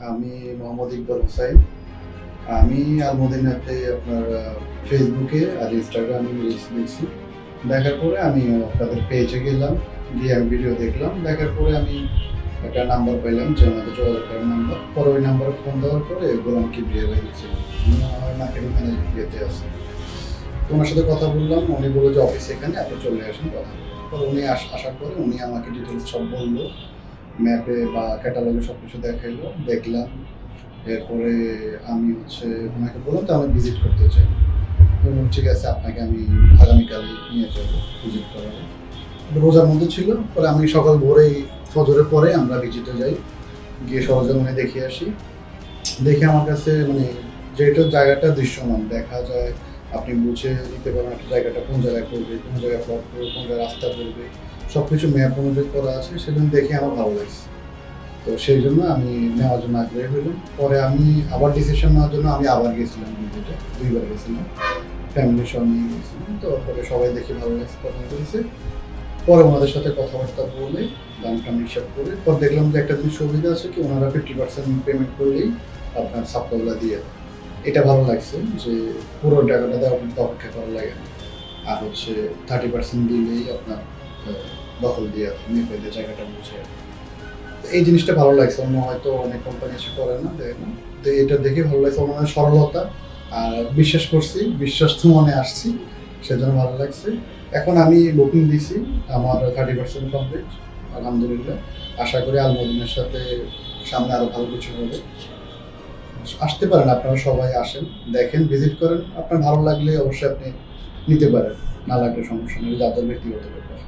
আমি মোহাম্মদ ইকবাল হুসাইন। আমি আলমদিনাতে আপনার ফেসবুকে আর ইনস্টাগ্রামে রিলস দেখছি। দেখার পরে আমি আপনাদের পেজে গেলাম, গিয়ে আমি ভিডিও দেখলাম। দেখার পরে আমি একটা নাম্বার পাইলাম যে আমাদের যোগাযোগ করার নাম্বার পরে ওই নাম্বারে ফোন দেওয়ার পরে গোলাম কি বিয়ে হয়ে গেছিল মার্কেটিং ম্যানেজার বিয়েতে তো ওনার সাথে কথা বললাম, উনি বলল যে অফিস এখানে, আপনি চলে আসেন, কথা। পরে উনি আস- আসার পরে উনি আমাকে ডিটেলস সব বলল। ম্যাপে বা ক্যাটালগে সব কিছু দেখাইলো, দেখলাম। এরপরে আমি হচ্ছে ওনাকে বললাম, তো আমি ভিজিট করতে চাই। তো ঠিক আছে, আপনাকে আমি আগামীকালই নিয়ে যাব ভিজিট করাবো রোজার মধ্যে ছিল। পরে আমি সকাল ভোরেই ফজরের পরে আমরা ভিজিটে যাই। গিয়ে সরজমিনে দেখে আসি। দেখে আমার কাছে মানে যেটা জায়গাটা দৃশ্যমান, দেখা যায়, আপনি বুঝে নিতে পারেন একটা জায়গাটা কোন জায়গায় পড়বে, কোন জায়গায় প্লট করবে কোন জায়গায় রাস্তা পড়বে। সব কিছু ম্যাপ অনুযায়ী করা আছে, সেজন্য দেখে আমার ভালো লাগছে। তো সেই জন্য আমি নেওয়ার জন্য আগ্রহী হইলাম পরে আমি আবার ডিসিশন নেওয়ার জন্য আমি আবার গেছিলাম ভিজিটে দুইবার গেছিলাম। ফ্যামিলির সঙ্গে নিয়ে গেছিলাম। তো পরে সবাই দেখে ভালো লাগছে, পছন্দ করেছে পরে ওনাদের সাথে কথাবার্তা বলে দাম টাম হিসাব করে, পর দেখলাম যে একটা জিনিস সুবিধা আছে কি, ওনারা ফিফটি পার্সেন্ট পেমেন্ট করলেই আপনার সাপ্তাহগুলো দিয়ে এটা ভালো লাগছে যে পুরো টাকাটা দেওয়া অপেক্ষা করা লাগে আর হচ্ছে থার্টি পার্সেন্ট দিলেই আপনার দখল দিয়ে মেপে জায়গাটা বুঝে এই জিনিসটা ভালো লাগছে। অন্য হয়তো অনেক কোম্পানি এসে করে না, দেয় না। তো এটা দেখে ভালো লাগছে ওনাদের সরলতা। আর বিশ্বাস করছি, বিশ্বাস তো মনে আসছি, সেজন্য ভালো লাগছে। এখন আমি বুকিং দিছি আমার থার্টি পার্সেন্ট কমপ্লিট আলহামদুলিল্লাহ। আশা করি আলমদিনের সাথে সামনে আরও ভালো কিছু হবে। আসতে পারেন, আপনারা সবাই আসেন, দেখেন ভিজিট করেন। আপনার ভালো লাগলে অবশ্যই আপনি নিতে পারেন। না লাগলে সমস্যা নেই, যাদের ব্যক্তিগত ব্যাপার।